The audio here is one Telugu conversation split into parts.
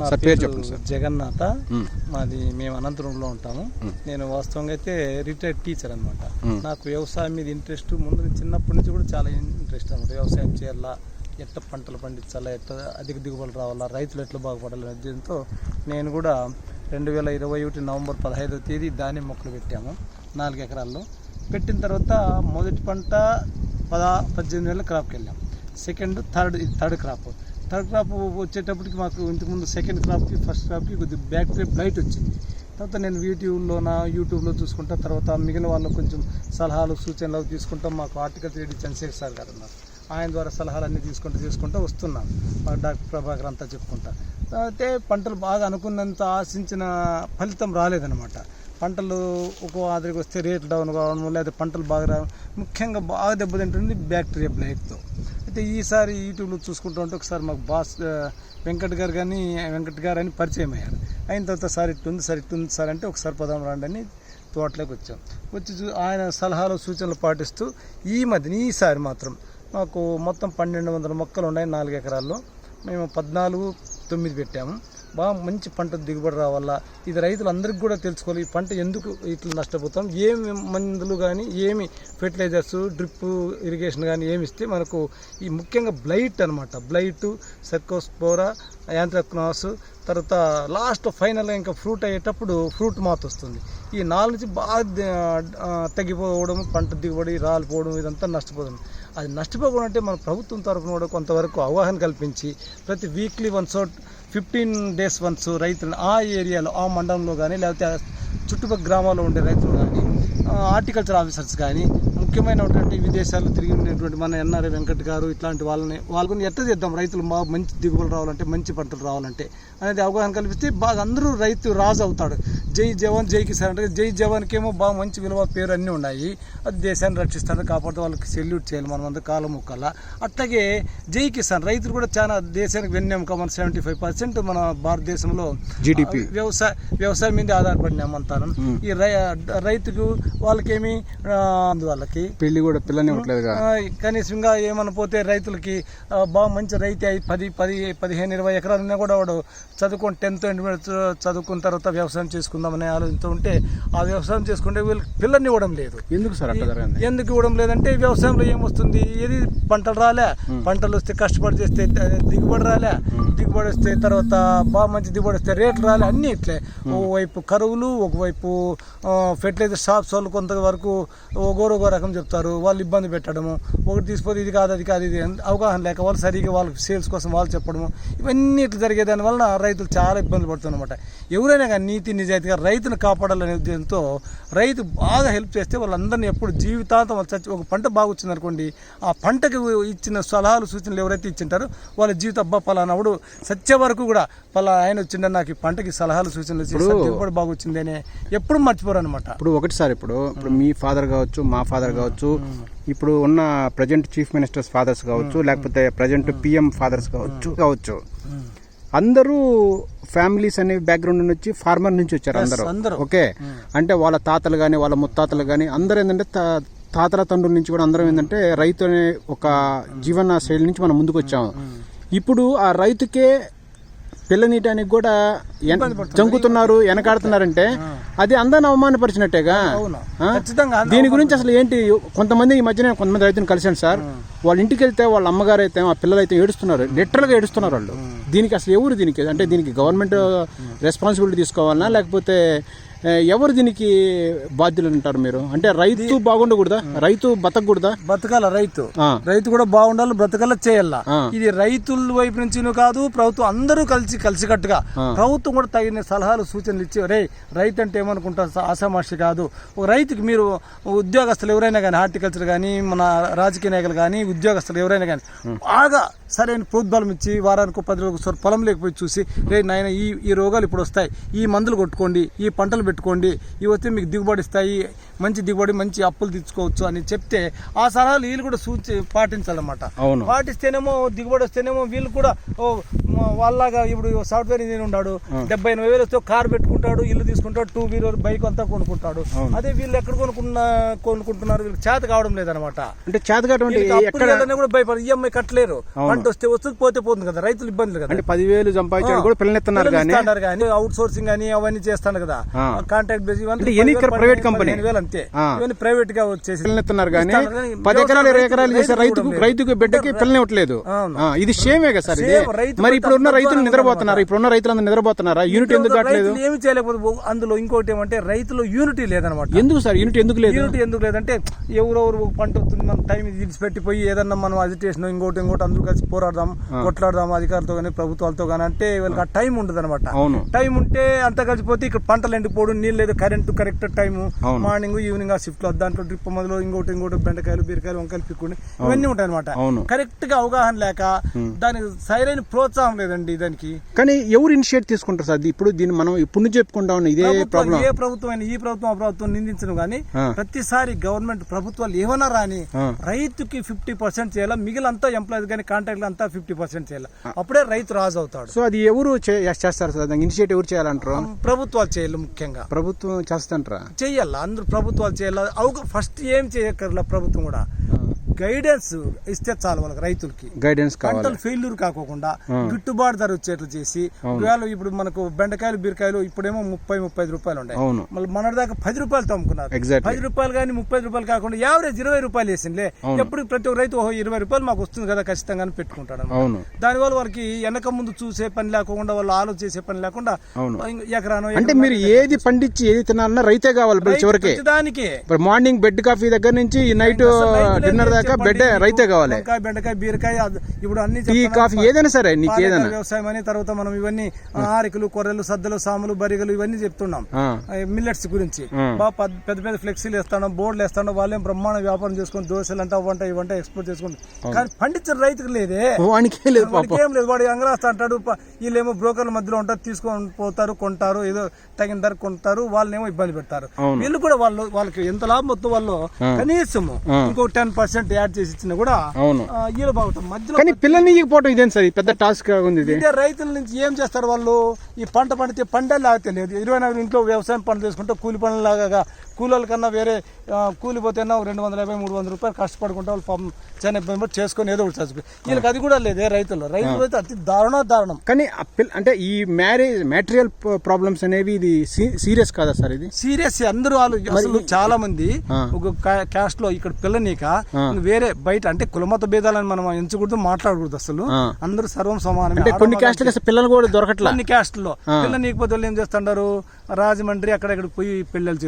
నా సార్, పేరు పేరు చెప్పండి సార్. జగన్నాథ. మాది మేము అనంతపురంలో ఉంటాము. నేను వాస్తవంగా అయితే రిటైర్డ్ టీచర్ అనమాట. నాకు వ్యవసాయం మీద ఇంట్రెస్ట్ ముందు చిన్నప్పటి నుంచి కూడా చాలా ఇంట్రెస్ట్ అనమాట వ్యవసాయం చేయాలా ఎట్లా పంటలు పండించాలా ఎట్లా అధిక దిగుబడులు రావాలా రైతులు ఎట్లా బాగుపడాలి దీంతో నేను కూడా రెండు వేల ఇరవై ఒకటి నవంబర్ పదహైదవ తేదీ ధాన్యం మొక్కలు పెట్టాము నాలుగు ఎకరాల్లో. పెట్టిన తర్వాత మొదటి పంట పదా పద్దెనిమిది వేల క్రాప్కి వెళ్ళాం. Second third third crop third crop వచ్చేటప్పటికి మాకు ఇంతకుముందు సెకండ్ క్రాప్కి ఫస్ట్ క్రాప్కి కొద్దిగా బ్యాక్టీరియా బ్లైట్ వచ్చింది. తర్వాత నేను యూట్యూబ్లో నా యూట్యూబ్లో చూసుకుంటా తర్వాత మిగిలిన వాళ్ళు కొంచెం సలహాలు సూచనలు తీసుకుంటాం మాకు ఆర్టికల్ త్రీడీ చంద్రశేఖర్ సార్ గారు ఉన్నారు. ఆయన ద్వారా సలహాలన్నీ తీసుకుంటూ తీసుకుంటూ వస్తున్నాను. మా డాక్టర్ ప్రభాకర్ అంతా చెప్పుకుంటా. అయితే పంటలు బాగా అనుకున్నంత ఆశించిన ఫలితం రాలేదనమాట పంటలు ఒక ఆదరికి వస్తే రేట్లు డౌన్ కావడం లేదా పంటలు బాగా రావడం ముఖ్యంగా బాగా దెబ్బతింటుంది బ్యాక్టీరియా బ్లైట్తో అయితే ఈసారి యూట్యూబ్లో చూసుకుంటూ ఉంటే ఒకసారి మాకు బాస్ వెంకట్ గారు కానీ వెంకట్ గారు అని పరిచయం అయ్యారు. అయిన తర్వాత సార్ ఇట్టుంది సార్ ఇట్టుంది సార్ అంటే ఒకసారి పదాం రండి అని తోటలోకి వచ్చాం. వచ్చి చూ- ఆయన సలహాలు సూచనలు పాటిస్తూ ఈ మధ్యన ఈసారి మాత్రం మాకు మొత్తం పన్నెండు వందల మొక్కలు ఉన్నాయి నాలుగు ఎకరాల్లో. మేము పద్నాలుగు తొమ్మిది పెట్టాము. బాగా మంచి పంట దిగుబడి రావాలా? ఇది రైతులందరికీ కూడా తెలుసుకోవాలి. ఈ పంట ఎందుకు ఇట్లా నష్టపోతాం? ఏమి మందులు కానీ ఏమి ఫెర్టిలైజర్స్ డ్రిప్ ఇరిగేషన్ కానీ ఏమి ఇస్తే మనకు ఈ ముఖ్యంగా బ్లైట్ అనమాట బ్లైట్ సెర్కోస్పోరా యాంత్రక్నాస్ తర్వాత లాస్ట్ ఫైనల్గా ఇంకా ఫ్రూట్ అయ్యేటప్పుడు ఫ్రూట్ మాత్ వస్తుంది. ఈ నాలుగు నుంచి బాగా తగ్గిపోవడం పంట దిగుబడి రాలిపోవడం ఇదంతా నష్టపోతుంది. అది నష్టపోకుండా అంటే మన ప్రభుత్వం తరఫున కూడా కొంతవరకు అవగాహన కల్పించి ప్రతి weekly once fifteen days once రైతులను ఆ ఏరియాలో ఆ మండలంలో కానీ లేకపోతే చుట్టుపక్కల గ్రామాల్లో ఉండే రైతులు కానీ హార్టికల్చర్ ఆఫీసర్స్ కానీ ముఖ్యమైనటువంటి విదేశాల్లో తిరిగినటువంటి మన ఎన్ఆర్ఐ వెంకట్ గారు ఇట్లాంటి వాళ్ళని వాళ్ళని ఎట్లా చేద్దాం? రైతులు బాగా మంచి దిగుబడులు రావాలంటే మంచి పంటలు రావాలంటే అనేది అవగాహన కల్పిస్తే బాగా అందరూ రైతు రాజు అవుతాడు. జై జవాన్ జై కిసాన్ అంటే జై జవాన్కి ఏమో బాగా మంచి విలువ పేరు అన్నీ ఉన్నాయి. అది దేశాన్ని రక్షిస్తాడు కాపాడుతూ వాళ్ళకి సెల్యూట్ చేయాలి మనం అందరూ కాలం ముక్కల్లా. అట్లాగే జై కిసాన్ రైతులు కూడా చాలా దేశానికి వెన్నెముక మన సెవెంటీ ఫైవ్ పర్సెంట్ మన భారతదేశంలో GDP. వ్యవసాయ వ్యవసాయం మీద ఆధారపడినాం అంతాను ఈ రై రైతుకు వాళ్ళకేమి ఆ, పెళ్ళి కూడా పిల్లని ఇవ్వట్లేదుగా? ఆ, కనీసంగా ఏమన్నా పోతే రైతులకి బాగా మంచి రైతు అయి పది పది పదిహేను ఇరవై ఎకరాలు ఉన్నా కూడా వాడు చదువుకొని టెన్త్ ఇంటర్మీడియట్ చదువుకున్న తర్వాత వ్యవసాయం చేసుకుందామనే ఆలోచనతో ఉంటే ఆ వ్యవసాయం చేసుకుంటే వీళ్ళకి పిల్లల్ని ఇవ్వడం లేదు. ఎందుకు సార్ ఎందుకు ఇవ్వడం లేదంటే వ్యవసాయంలో ఏమొస్తుంది? ఏది పంటలు రాలే. పంటలు వస్తే కష్టపడి చేస్తే దిగుబడి రాలే. దిగుబడి వస్తే తర్వాత బాగా మంచి దిగుబడి వస్తే రేట్లు రాలే. అన్నీ ఇట్లే. ఒకవైపు కరువులు ఒకవైపు ఫెర్టిలైజర్ షాప్స్ వాళ్ళు కొంతవరకు ఒకరు ఒక చెప్తారు వాళ్ళు ఇబ్బంది పెట్టడము ఒకటి తీసుకుపోతే ఇది కాదు అది కాదు ఇది అవగాహన లేక వాళ్ళు సరిగా వాళ్ళకి సేల్స్ కోసం వాళ్ళు చెప్పడము ఇవన్నీ ఇట్లా జరిగేదాని వలన రైతులు చాలా ఇబ్బంది పడుతున్నమాట ఎవరైనా కానీ నీతి నిజాయితీగా రైతును కాపాడాలనే ఉద్దేశంతో రైతు బాగా హెల్ప్ చేస్తే వాళ్ళందరినీ ఎప్పుడు జీవితాంతం వాళ్ళు చచ్చి ఒక పంట బాగా వచ్చింది అనుకోండి ఆ పంటకి ఇచ్చిన సలహాలు సూచనలు ఎవరైతే ఇచ్చింటారో వాళ్ళ జీవిత అబ్బా పలానాడు సత్య వరకు కూడా పలా ఆయన వచ్చిండ నాకు ఈ పంటకి సలహాలు సూచనలు ఇచ్చి దిగుబడి బాగా వచ్చింది అని ఎప్పుడు మర్చిపోరు అనమాట ఇప్పుడు ఒకటి సార్ ఇప్పుడు ఇప్పుడు మీ ఫాదర్ కావచ్చు మా ఫాదర్ కావచ్చు. ఇప్పుడు ఉన్న ప్రజెంట్ చీఫ్ మినిస్టర్స్ ఫాదర్స్ కావచ్చు లేకపోతే ప్రజెంట్ పిఎం ఫాదర్స్ కావచ్చు కావచ్చు. అందరూ ఫ్యామిలీస్ అనే బ్యాక్గ్రౌండ్ నుంచి ఫార్మర్ నుంచి వచ్చారు అందరూ. ఓకే? అంటే వాళ్ళ తాతలు కానీ వాళ్ళ ముత్తాతలు కానీ అందరూ ఏంటంటే తాతల తండ్రుల నుంచి కూడా అందరం ఏంటంటే రైతు అనే ఒక జీవన శైలి నుంచి మనం ముందుకు వచ్చాము ఇప్పుడు ఆ రైతుకే పిల్లనీయటానికి కూడా జంకుతున్నారు వెనకాడుతున్నారంటే అది అందరిని అవమానపరిచినట్టేగా? దీని గురించి అసలు ఏంటి? కొంతమంది ఈ మధ్యన కొంతమంది రైతులను కలిసాను సార్. వాళ్ళ ఇంటికి వెళ్తే వాళ్ళ అమ్మగారు అయితే ఆ పిల్లలు అయితే ఏడుస్తున్నారు. లిటరల్గా ఏడుస్తున్నారు వాళ్ళు. దీనికి అసలు ఎవరు దీనికి? అంటే దీనికి గవర్నమెంట్ రెస్పాన్సిబిలిటీ తీసుకోవాలనా? లేకపోతే ఎవరు దీనికి బాధ్యులు అంటారు మీరు? అంటే రైతు బాగుండకూడదా? రైతు బతకూడదా బతకాల రైతు. రైతు కూడా బాగుండాలి బ్రతకాల చేయాల. ఇది రైతుల వైపు నుంచి కాదు ప్రభుత్వం అందరూ కలిసి కలిసికట్టుగా ప్రభుత్వం కూడా తగిన సలహాలు సూచనలు ఇచ్చి రే రైతు అంటే ఏమనుకుంటారు ఆషామాషి కాదు. ఒక రైతుకి మీరు ఉద్యోగస్తులు ఎవరైనా కానీ హార్టికల్చర్ కానీ మన రాజకీయ నాయకులు కానీ ఉద్యోగస్తులు ఎవరైనా కానీ బాగా సరైన ప్రోద్బలం ఇచ్చి వారానికి పది రోజులు ఒకసారి పొలం లేకపోయి చూసి రే నాయన ఈ ఈ రోగాలు ఇప్పుడు వస్తాయి. ఈ మందులు కొట్టుకోండి ఈ పంటలు పెట్టుకోండి. ఇవి వస్తే మీకు దిగుబడి ఇస్తాయి. మంచి దిగుబడి మంచి అప్పులు తెచ్చుకోవచ్చు అని చెప్తే ఆ సలహాలు వీళ్ళు కూడా సూచి పాటించాలన్నమాట. అవును. పాటిస్తేనేమో దిగుబడి వస్తేనేమో వీళ్ళు కూడా వాళ్ళలాగా ఇప్పుడు సాఫ్ట్వేర్ ఇంజనీర్ ఉన్నాడు డెబ్బై ఎనభై వేలు వస్తే కార్ పెట్టుకుంటాడు ఇల్లు తీసుకుంటాడు టూ వీలర్ బైక్ అంతా కొనుక్కుంటాడు. అదే వీళ్ళు ఎక్కడ కొనుక్కున్నా కొనుక్కుంటున్నారు వీళ్ళకి చేత కావడం లేదనమాట అంటే ఎక్కడ చేయాలన్నా కూడా భయపడి ఈఎంఐ కట్టలేరు. పంట వస్తే వస్తుంది పోతే పోతుంది కదా రైతులు ఇబ్బందులు కదా. అంటే పదివేలు సంపాదించాడు కూడా పిల్లనెత్తున్నారు కానీ అవుట్ సోర్సింగ్ అని అవన్నీ చేస్తాను కదా. Contract base private company? వేలు అంతే. ఇవన్నీ ప్రైవేట్గా వచ్చేసి పిల్లనెత్తున్నారు కానీ పది ఎకరాలు ఇరవై ఎకరాలు చేసే రైతుకు రైతుకు బిడ్డకి పిల్లని ఇవ్వట్లేదు. అవును. ఆ, ఇది సేమే కదా సార్ మరి ఇప్పుడు ఉన్న రైతులు నిద్రపోతున్నారు. ఇప్పుడున్న రైతులందరూ నిద్రపోతున్నారా? యూనిట్ ఎందుకు కావట్లేదు ఏమి చేయలేకపోతే అందులో ఇంకోటి ఏమంటే రైతులు యూనిటీ లేదనమాట ఎందుకు సార్? యూనిట్ ఎందుకు లేదు? యూనిటీ ఎందుకు లేదంటే ఎవరెవరు పంట వస్తుంది మనం టైం పెట్టిపోయి ఏదన్నా మనం అజిటేషన్ ఇంకోటి ఇంకోటి అందరూ కలిసి పోరాడదాం కొట్లాడదాం అధికారులతో కానీ ప్రభుత్వాలతో కానీ అంటే వీళ్ళకి ఆ టైం ఉండదు అనమాట టైం ఉంటే అంతా కలిసిపోతే ఇక్కడ పంటలు ఎండిపోవడం నీళ్ళు లేదు కరెంట్ కరెక్ట్ టైం అవును. మార్నింగ్ ఈవినింగ్ ఆ షిఫ్ట్లో దాంట్లో డ్రిప్ మొదలు ఇంకోటి ఇంకోటి బెండకాయలు బీరకాయలు వంకాయలు పిక్కుని ఇవన్నీ ఉంటాయి అనమాట కరెక్ట్గా అవగాహన లేక దానికి సరైన ప్రోత్సాహం లేదండి దానికి కానీ ఎవరు ఇనిషియేట్ తీసుకుంటారు సార్? ఇప్పుడు దీన్ని మనం ఇప్పుడు చెప్పుకుంటా ఉన్న ఇదే ప్రాబ్లం ఏ ప్రభుత్వం అయినా ఈ ప్రభుత్వం ఆ ప్రభుత్వం నిందించను కానీ. ప్రతిసారి గవర్నమెంట్ ప్రభుత్వాలు ఏమన్నా రాని. రైతుకి ఫిఫ్టీ పర్సెంట్ చేయాలా? మిగిలినంతా ఎంప్లాయీస్ కానీ కాంట్రాక్ట్ అంతా ఫిఫ్టీ పర్సెంట్ చేయాలి? అప్పుడే రైతు రాజు అవుతాడు సో అది ఎవరు చేస్తారు సార్? ఇనిషియేట్ ఎవరు చేయాలంటారు? ప్రభుత్వాలు చేయాలి ముఖ్యంగా. ప్రభుత్వం చేస్తాంటారా? చెయ్యాల అందరూ ప్రభుత్వాలు చేయాలి? అవు ఫస్ట్ ఏం చేయక్కర్లా ప్రభుత్వం కూడా? గైడెన్స్ ఇస్తే చాలు వాళ్ళకి రైతులకి. గైడెన్స్ పంటలు ఫెయిల్యూర్ కాకుండా గిట్టుబాటు ధర వచ్చేట్లు చేసి ఒకవేళ ఇప్పుడు మనకు బెండకాయలు బీరకాయలు ఇప్పుడేమో ముప్పై ముప్పై రూపాయలు ఉన్నాయి మళ్ళీ మన దాకా పది రూపాయలు ఎగ్జాక్ట్లీ పది రూపాయలు కానీ ముప్పై రూపాయలు కాకుండా యావరేజ్ ఇరవై రూపాయలు వేసిందిలే ఎప్పుడు ప్రతి ఒక్క రైతు ఓహో ఇరవై రూపాయలు మాకు వస్తుంది కదా ఖచ్చితంగా పెట్టుకుంటాడు దానివల్ల వాళ్ళకి వెనక ముందు చూసే పని లేకుండా వాళ్ళు ఆలోచన చేసే పని లేకుండా. ఎకరానో అంటే మీరు ఏది పండించి ఏది తినాలన్నా రైతే కావాలి చివరికి. దానికి మార్నింగ్ బెడ్ కాఫీ దగ్గర నుంచి నైట్ డిన్నర్ దాకా బెడ్ రైతే కావాలి. వంకాయ బెండకాయ బీరకాయ ఇప్పుడు అన్ని టీ చెప్తున్నా. కాఫీ ఏదైనా సరే నీకు ఏదైనా. వ్యవసాయం అని తర్వాత మనం ఇవన్నీ ఆరికలు కొర్రెలు సద్దలు సాములు బరిగలు ఇవన్నీ చెప్తున్నాం. మిల్లెట్స్ గురించి. బాగా పెద్ద పెద్ద ఫ్లెక్సీలు వేస్తాను బోర్డులు వేస్తాను వాళ్ళేం బ్రహ్మాండ వ్యాపారం చేసుకొని దోశలు అంట అవంట ఇవంట ఎక్స్పోర్ట్ చేసుకుంటారు కానీ పండించిన రైతుకు లేదే. వానికే లేదు ఏం లేదు. వాడు అంగరాస్తా అంటాడు వీళ్ళేమో బ్రోకర్ల మధ్యలో ఉంటారు తీసుకొని పోతారు కొంటారు ఏదో తగిన ధర కొంటారు వాళ్ళనేమో ఇబ్బంది పెడతారు. వీళ్ళు కూడా వాళ్ళు వాళ్ళకి ఎంత లాభం వస్తుందో వాళ్ళు కనీసం ఆ. ఇంకో టెన్ పర్సెంట్ యాడ్ చేసి ఇచ్చినా కూడా అవును. వీళ్ళు బాగుంటాం మధ్యలో కానీ పిల్లల్ని ఇవ్వకపోవడం ఇదేం సార్? పెద్ద టాస్క్ ఉంది ఇది. ఇదే రైతుల నుంచి ఏం చేస్తారు వాళ్ళు? ఈ పంట పండితే పండే లాగితే లేదు ఇరవై నాలుగు ఇంట్లో వ్యవసాయం పనులు చేసుకుంటే కూలి పనులు లాగా కూలీల కన్నా వేరే కూలిపోతేనా రెండు వందల యాభై మూడు వందల రూపాయలు కష్టపడుకుంటే వాళ్ళు పాపం చాలా ఇబ్బంది చేసుకొని ఏదో ఒకటి చదువుకో వీళ్ళకి అది కూడా లేదే రైతులు. రైతులు అయితే అతి దారుణ దారుణం. కానీ అంటే ఈ మ్యారేజ్ మ్యాటీరియల్ ప్రాబ్లమ్స్ అనేవి ఇది సీరియస్ కాదా సార్ ఇది? సీరియస్ అందరూ వాళ్ళు అసలు చాలా మంది. ఒక క్యాస్ట్లో ఇక్కడ పిల్లనీక వేరే బయట అంటే కులమత భేదాలని మనం ఎంచకూడదు మాట్లాడకూడదు అసలు. అందరూ సర్వం సమానమే. అంటే కొన్ని అసలు పిల్లలు కూడా దొరకట్లా? కొన్ని క్యాస్ట్లో పిల్ల నీకపోతే వాళ్ళు ఏం చేస్తుంటారు? రాజమండ్రి అక్కడక్కడ పోయి పెళ్ళిళ్ళు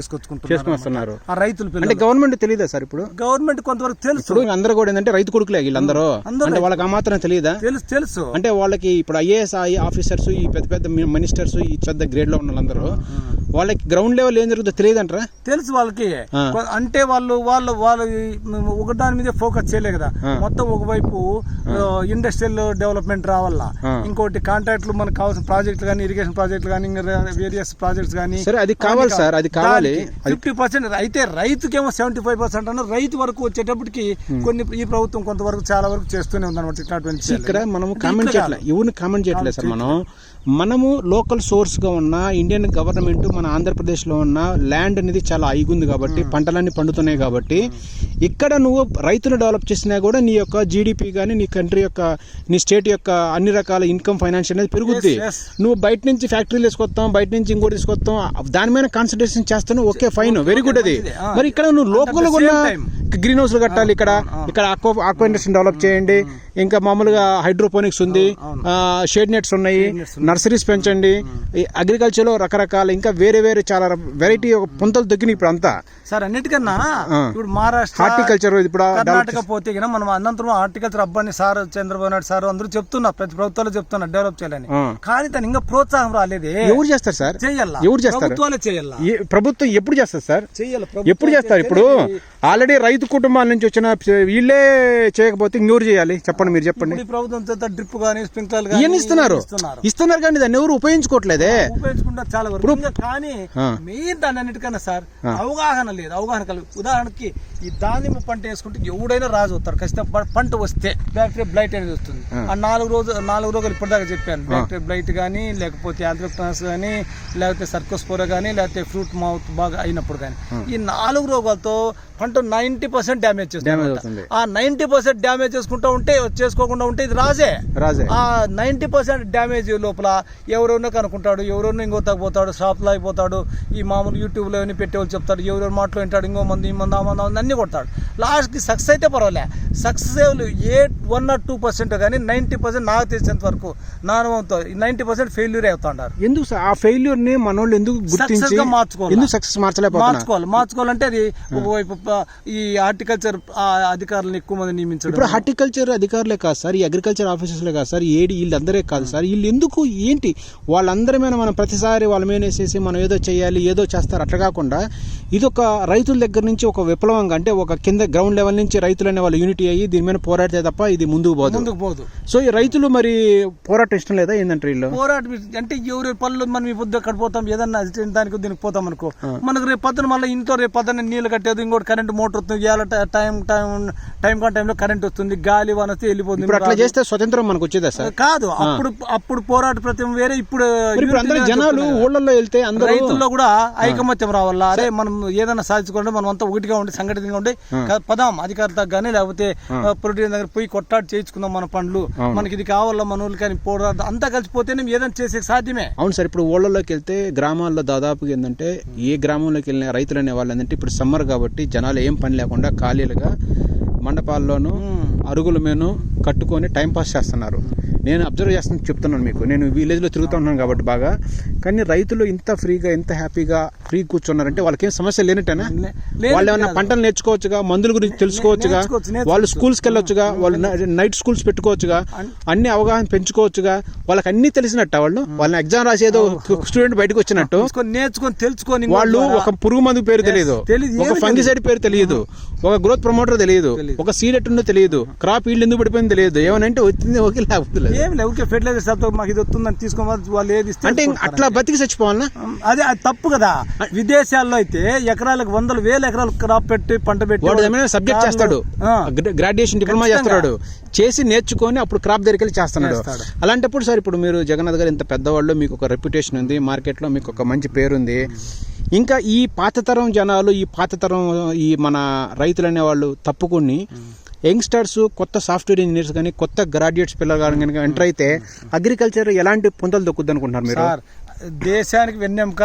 చేసుకొస్తున్నారు. ఆ రైతుల అంటే గవర్నమెంట్ తెలియదా సార్ ఇప్పుడు? గవర్నమెంట్ కొంతవరకు తెలుసు. ఇప్పుడు అందరూ కూడా ఏంటంటే రైతు కొడుకులే వీళ్ళందరూ అంటే వాళ్ళకి ఆ మాత్రం తెలియదా? తెలుసు తెలుసు. అంటే వాళ్ళకి ఇప్పుడు ఐఏఎస్ ఆఫీసర్స్ ఈ పెద్ద పెద్ద మినిస్టర్స్ ఈ పెద్ద గ్రేడ్లో ఉన్న వాళ్ళందరూ వాళ్ళకి గ్రౌండ్ లెవెల్ ఏం జరుగుతుందో తెలియదంటారా? తెలుసు వాళ్ళకి. అంటే వాళ్ళు వాళ్ళు వాళ్ళు ఒక దాని మీదే ఫోకస్ చేయలే కదా. మొత్తం ఒకవైపు ఇండస్ట్రియల్ డెవలప్మెంట్ రావాలా. ఇంకోటి కాంట్రాక్ట్లు మనకు కావాల్సిన ప్రాజెక్టులు కానీ ఇరిగేషన్ ప్రాజెక్టులు కానీ వేరియస్ ప్రాజెక్ట్స్ కానీ సరే అది కావాలి సార్ అది కావాలి. ఫిఫ్టీ పర్సెంట్ అయితే రైతుకేమో సెవెంటీ ఫైవ్ పర్సెంట్ అన్న రైతు వరకు వచ్చేటప్పటికి కొన్ని ఈ ప్రభుత్వం కొంతవరకు చాలా వరకు చేస్తూనే ఉందన్నమాట ఇట్లాంటి. ఇక్కడ మనము ఇది కామెంట్ చేయట్లేదు ఎవరిని కామెంట్ చేయట్లేదు సార్ మనం? మనము లోకల్ సోర్స్గా ఉన్న ఇండియన్ గవర్నమెంట్ మన ఆంధ్రప్రదేశ్లో ఉన్న ల్యాండ్ అనేది చాలా ఐగుంది కాబట్టి పంటలన్నీ పండుతున్నాయి కాబట్టి ఇక్కడ నువ్వు రైతులు డెవలప్ చేసినా కూడా నీ యొక్క జీడిపి కానీ నీ కంట్రీ యొక్క నీ స్టేట్ యొక్క అన్ని రకాల ఇన్కమ్ ఫైనాన్షియల్ అనేది పెరుగుద్ది. నువ్వు బయట నుంచి ఫ్యాక్టరీలు తీసుకొస్తాం బయట నుంచి ఇంకోటి తీసుకొస్తాం దాని మీద కాన్సన్ట్రేషన్ చేస్తాను ఓకే ఫైన్ వెరీ గుడ్ అది. మరి ఇక్కడ నువ్వు లోకల్. గ్రీన్ హౌస్లు కట్టాలి ఇక్కడ. ఇక్కడ ఆక్వా ఆక్వా ఇండస్ట్రీ డెవలప్ చేయండి ఇంకా మామూలుగా హైడ్రోపోనిక్స్ ఉంది షేడ్ నెట్స్ ఉన్నాయి నర్సరీస్ పెంచండి. అగ్రికల్చర్లో రకరకాల ఇంకా వేరే వేరే చాలా వెరైటీ పుంతలు దొక్కినాయి ఇప్పుడు అంతా. సార్ అన్నిటికన్నా. ఇప్పుడు మహారాష్ట్ర హార్టికల్చర్ ఇప్పుడు కర్ణాటక పోతే గిన మనం అనంతరం హార్టికల్చర్ అబ్బాని సార్ చంద్రబాబు నాయుడు సార్ అందరూ చెప్తున్నారు ప్రతి ప్రభుత్వాలు చెప్తున్నారు డెవలప్ చేయాలని. కానీ తను ఇంకా ప్రోత్సాహం రాలేదే. ఎవరు చేస్తారు సార్? చెయ్యాలా ఎవరు చేస్తారు? ప్రభుత్వాలే చెయ్యాలా ఏ- ప్రభుత్వం ఎప్పుడు చేస్తారు సార్? చెయ్యాలి ఎప్పుడు చేస్తారు ఇప్పుడు? ఆల్రెడీ రైతు కుటుంబాల నుంచి వచ్చిన వీళ్ళే చేయకపోతే ఇంకెవరు చేయాలి? చెప్పండి మీరు చెప్పండి. ప్రభుత్వం డ్రిప్ గానీ స్ప్రింక్లర్ ఇవన్నీ ఇస్తున్నారు. ఇస్తున్నారు. కానీ దాన్ని ఎవరు ఉపయోగించుకోవట్లేదే? ఉపయోగించుకుంటారు చాలా వరకు. కానీ. మెయిన్ దాని అన్నిటికన్నా సార్ అవగాహన లేదు అవగాహన కలుగు. ఉదాహరణకి ఈ దానిమ్మ పంట వేసుకుంటే ఎవడైనా రాజు అవుతారు ఖచ్చితంగా పంట వస్తే బ్యాక్టీరియా బ్లైట్ అనేది వస్తుంది. ఆ. నాలుగు రోజు నాలుగు రోజులు ఇప్పటిదాకా చెప్పాను. బ్యాక్టీరియా బ్లైట్ కానీ లేకపోతే యాంథ్రోక్టాన్స్ కానీ లేకపోతే సర్కోస్పోరా కానీ లేకపోతే ఫ్రూట్ మౌత్ బాగా అయినప్పుడు కానీ ఈ నాలుగు రోగాలతో పంట నైన్టీ పర్సెంట్ డ్యామేజ్ డ్యామేజ్ అవుతుంది. ఆ నైన్టీ పర్సెంట్ డ్యామేజ్ చేసుకుంటా ఉంటే చేసుకోకుండా ఉంటే ఇది రాజే. రాజే. ఆ నైంటీ పర్సెంట్ డ్యామేజ్ లోపల ఎవరెవరినో కనుక్కుంటాడు ఎవరెవరినో ఇంకో తగ్గిపోతాడు షాప్లో అయిపోతాడు ఈ మామూలు యూట్యూబ్లో ఏమైనా పెట్టేవాళ్ళు చెప్తాడు ఎవరెవరు మాటలు వింటాడు ఇంకో మంది ఈ మంది ఆ మంది అన్నీ కొడతాడు. లాస్ట్కి సక్సెస్ అయితే పర్వాలే. Success a one or two percent కానీ నైంటీ పర్సెంట్ నాకు తెలిసినంత వరకు నా అనుభవంతో నైంటీ పర్సెంట్ ఫెయిల్యూర్ అవుతాడు ఎందుకు ఆ ఫెయిల్యూర్ని మనోళ్ళు ఎందుకు మార్చుకోవాలి. ఎందుకు సక్సెస్ మార్చలేకపోతున్నారు? మార్చుకోవాలి. మార్చుకోవాలంటే అది ఒకవైపు ఈ హార్టికల్చర్ అధికారులను ఎక్కువ మంది నియమించడం ఇప్పుడు హార్టికల్చర్ అధికారులే కాదు సార్ ఈ అగ్రికల్చర్ ఆఫీసర్లే కాదు సార్ ఏడి వీళ్ళందరే కాదు సార్. వీళ్ళు ఎందుకు ఏంటి వాళ్ళందరి మీద మనం ప్రతిసారి వాళ్ళ మీద వేసేసి మనం ఏదో చేయాలి ఏదో చేస్తారు అట్లా కాకుండా ఇది ఒక రైతుల దగ్గర నుంచి ఒక విప్లవంగా అంటే ఒక కింద గ్రౌండ్ లెవెల్ నుంచి రైతులు అనే వాళ్ళు యూనిటీ అయ్యి దీని మీద పోరాడితే తప్ప ఇది ముందుకు పోదు. ముందుకు పోదు. సో ఈ రైతులు మరి పోరాటం ఇష్టం లేదా ఏంటంటే వీళ్ళు? పోరాటం అంటే ఎవరి పనులు మనం ఈ పొద్దు అక్కడ పోతాం ఏదన్నా దానికి దీనికి పోతాం అనుకో. మనకు రేపు పొద్దున మళ్ళీ ఇంట్లో రేపు పొద్దున్న నీళ్ళు కట్టేది ఇంకోటి కరెంట్ మోటార్ వస్తుంది. ఇవాళ ట- టైం టైం కాన్ టైంలో కరెంట్ వస్తుంది. గాలి వాన వస్తే వెళ్ళిపోతుంది. అట్లా చేస్తే స్వతంత్రం మనకు వచ్చేదా సార్? కాదు అప్పుడు అప్పుడు పోరాట ప్రతి వేరే ఇప్పుడు జనాలు ఊళ్ళల్లో వెళ్తే అందరూ రైతుల్లో కూడా ఐకమత్యం రావాలా? అదే మనం ఏదైనా సాధించుకుంటే మనం అంతా ఒకటిగా ఉండి సంఘటితంగా ఉండి క- పదాం అధికారులతో కానీ లేకపోతే ప్రొడ్యూసర్ దగ్గర పోయి కొట్టాడు చేయించుకుందాం మన పనులు. మనకి ఇది కావాలా మన ఊళ్ళు కానీ పోరాడు అంతా కలిసిపోతేనే ఏదైనా చేసే సాధ్యమే. అవును సార్ ఇప్పుడు ఊళ్ళలోకి వెళ్తే గ్రామాల్లో దాదాపుగా ఏంటంటే ఏ గ్రామంలోకి వెళ్ళిన రైతులు అనే వాళ్ళు ఏంటంటే ఇప్పుడు సమ్మర్ కాబట్టి జనాలు ఏం పని లేకుండా ఖాళీలుగా మండపాల్లోనూ అరుగుల మీను కట్టుకొని టైం పాస్ చేస్తున్నారు. నేను అబ్జర్వ్ చేస్తాను చెప్తున్నాను మీకు. నేను విలేజ్లో తిరుగుతూ ఉన్నాను కాబట్టి బాగా. కానీ రైతులు ఇంత ఫ్రీగా ఇంత హ్యాపీగా ఫ్రీ కూర్చున్నారంటే వాళ్ళకి ఏం సమస్య లేనట్టేనా? వాళ్ళు ఏమైనా. పంటలు నేర్చుకోవచ్చుగా మందుల గురించి తెలుసుకోవచ్చుగా. వాళ్ళు స్కూల్స్కి వెళ్ళొచ్చుగా? వాళ్ళు నైట్ స్కూల్స్ పెట్టుకోవచ్చుగా? అన్ని అవగాహన పెంచుకోవచ్చుగా? వాళ్ళకి అన్ని తెలిసినట్ట వాళ్ళు? వాళ్ళని ఎగ్జామ్ రాసేదో స్టూడెంట్ బయటకు వచ్చినట్టు? నేర్చుకొని తెలుసుకొని వాళ్ళు ఒక పురుగు మందు పేరు తెలియదు. ఒక ఫంగిసైడ్ పేరు తెలియదు. ఒక గ్రోత్ ప్రమోటర్ తెలియదు. ఒక సీడ్ ఎట్టుందో తెలియదు. క్రాప్ ఈల్డ్ ఎందుకు పడిపోయింది తెలియదు. ఏమనంటే వచ్చింది ఓకే లేకపోతే. ఏం లేవు ఊరికే ఫెర్టిలైజర్ మాకు ఇది వస్తుందని తీసుకోమని వాళ్ళు ఏది ఇస్తే అంటే అట్లా బతికి చచ్చిపోవాలనా? అదే అది తప్పు కదా. విదేశాల్లో అయితే ఎకరాలకు వందల వేల ఎకరాలు క్రాప్ పెట్టి పంట పెట్టి సబ్జెక్ట్ చేస్తాడు. గ్రాడ్యుయేషన్ డిప్లొమా చేస్తున్నాడు చేసి నేర్చుకొని అప్పుడు క్రాప్ దగ్గరికి వెళ్ళి చేస్తున్నాడు. చేస్తాడు. అలాంటప్పుడు సార్ ఇప్పుడు మీరు జగన్నాథ్ గారు ఇంత పెద్దవాళ్ళు మీకు ఒక రెప్యుటేషన్ ఉంది మార్కెట్లో మీకు ఒక మంచి పేరుంది ఇంకా ఈ పాతతరం జనాలు ఈ పాతతరం ఈ మన రైతులు అనేవాళ్ళు తప్పుకొని యంగ్స్టర్స్ కొత్త సాఫ్ట్వేర్ ఇంజనీర్స్ కానీ కొత్త గ్రాడ్యుయేట్స్ పిల్లలు కానీ కనుక ఎంటర్ అయితే అగ్రికల్చర్ ఎలాంటి పొంతలు దొక్కుద్ది అనుకుంటున్నారు మీరు? దేశానికి వెన్నెముక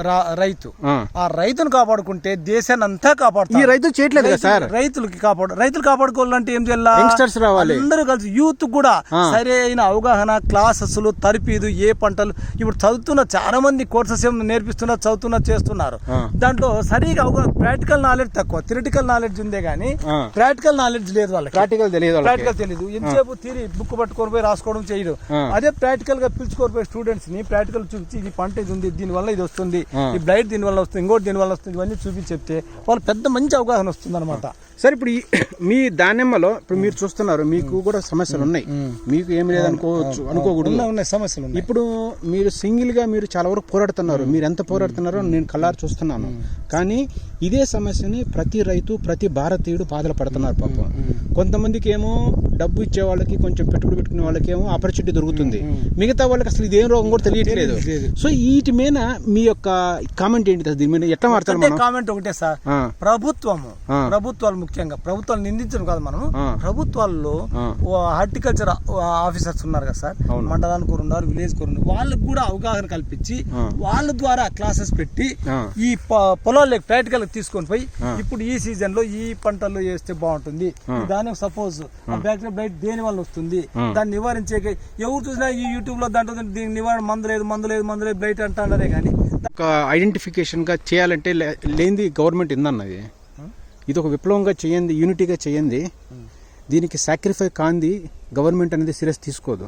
రా- రైతు ఆ. రైతును కాపాడుకుంటే దేశాన్ని అంతా ఈ కాపాడుతారు రైతులు చేయట్లేదు సార్ రైతులకి కాపాడు రైతులు కాపాడుకోవాలంటే ఏం చేయాలి రావాలి. అందరూ కలిసి యూత్ కూడా. సరైన అవగాహన క్లాసెస్లు తరిపీదు ఏ పంటలు ఇప్పుడు చదువుతున్న చాలా మంది కోర్సెస్ ఏం నేర్పిస్తున్నారు చదువుతున్నారు చేస్తున్నారు. దాంట్లో సరిగా అవగాహన ప్రాక్టికల్ నాలెడ్జ్ తక్కువ థిరటికల్ నాలెడ్జ్ ఉందే గానీ ఆ. ప్రాక్టికల్ నాలెడ్జ్ లేదు వాళ్ళకి ప్రాక్టికల్ తెలియదు. ప్రాక్టికల్ తెలియదు ఎంతసేపు తీరి బుక్ పట్టుకొని పోయి రాసుకోవడం చేయడం. అదే ప్రాక్టికల్గా పిలుచుకొని పోయి స్టూడెంట్స్ని ప్రాక్టికల్ చూపించి ఇది పంట ఇది ఉంది దీని వల్ల ఇది వస్తుంది. ఈ బ్లైట్ దీని వల్ల వస్తుంది ఇంకోటి దీని వల్ల వస్తుంది ఇవన్నీ చూపించి చెప్తే వాళ్ళు పెద్ద మంచి అవగాహన వస్తుంది అనమాట సార్ ఇప్పుడు మీ దానిమ్మలో ఇప్పుడు మీరు చూస్తున్నారు మీకు కూడా సమస్యలు ఉన్నాయి. మీకు ఏమి లేదు అనుకోవచ్చు అనుకోకూడదు. ఉన్నాయి సమస్యలు ఇప్పుడు మీరు సింగిల్గా మీరు చాలా వరకు పోరాడుతున్నారు. మీరు ఎంత పోరాడుతున్నారో నేను కళ్ళారు చూస్తున్నాను. కానీ ఇదే సమస్యని ప్రతి రైతు ప్రతి భారతీయుడు బాధలు పడుతున్నారు పాపం. కొంతమందికి ఏమో డబ్బు ఇచ్చే వాళ్ళకి కొంచెం పెట్టుబడి పెట్టుకునే వాళ్ళకి ఏమో ఆపర్చునిటీ దొరుకుతుంది. మిగతా వాళ్ళకి అసలు ఇదేం రోగం కూడా తెలియట్లేదు. సో వీటి మీద మీ యొక్క కామెంట్ ఏంటి దీని మీద ఎట్లా మనం? కామెంట్ ఒకటే సార్. ప్రభుత్వము. ప్రభుత్వాలు ముఖ్యంగా ప్రభుత్వాలు నిందించడం కాదు మనం. ప్రభుత్వాల్లో. హార్టికల్చర్ ఆఫీసర్స్ ఉన్నారు కదా సార్. మండలానికి ఉన్నారు విలేజ్ ఉన్నారు వాళ్ళకి కూడా అవగాహన కల్పించి. వాళ్ళ ద్వారా క్లాసెస్ పెట్టి. ఈ ప- పొలాలకు ప్రాక్టికల్ తీసుకొని పోయి. ఇప్పుడు ఈ సీజన్లో ఈ పంటలు వేస్తే బాగుంటుంది ధాన్యం సపోజ్ బ్యాక్టీరియా బ్లైట్ దేని వల్ల వస్తుంది. దాన్ని నివారించే ఎవరు చూసినా ఈ యూట్యూబ్లో దాంట్లో దీనికి నివారణ మందు లేదు మందు లేదు మందు లేదు బ్లైట్ అంటారే కానీ ఐడెంటిఫికేషన్గా చేయాలంటే లేనిది గవర్నమెంట్ ఇందన్నది ఇది ఒక విప్లవంగా చేయండి యూనిటీగా చేయండి. దీనికి సాక్రిఫై కాంది గవర్నమెంట్ అనేది సీరియస్ తీసుకోదు.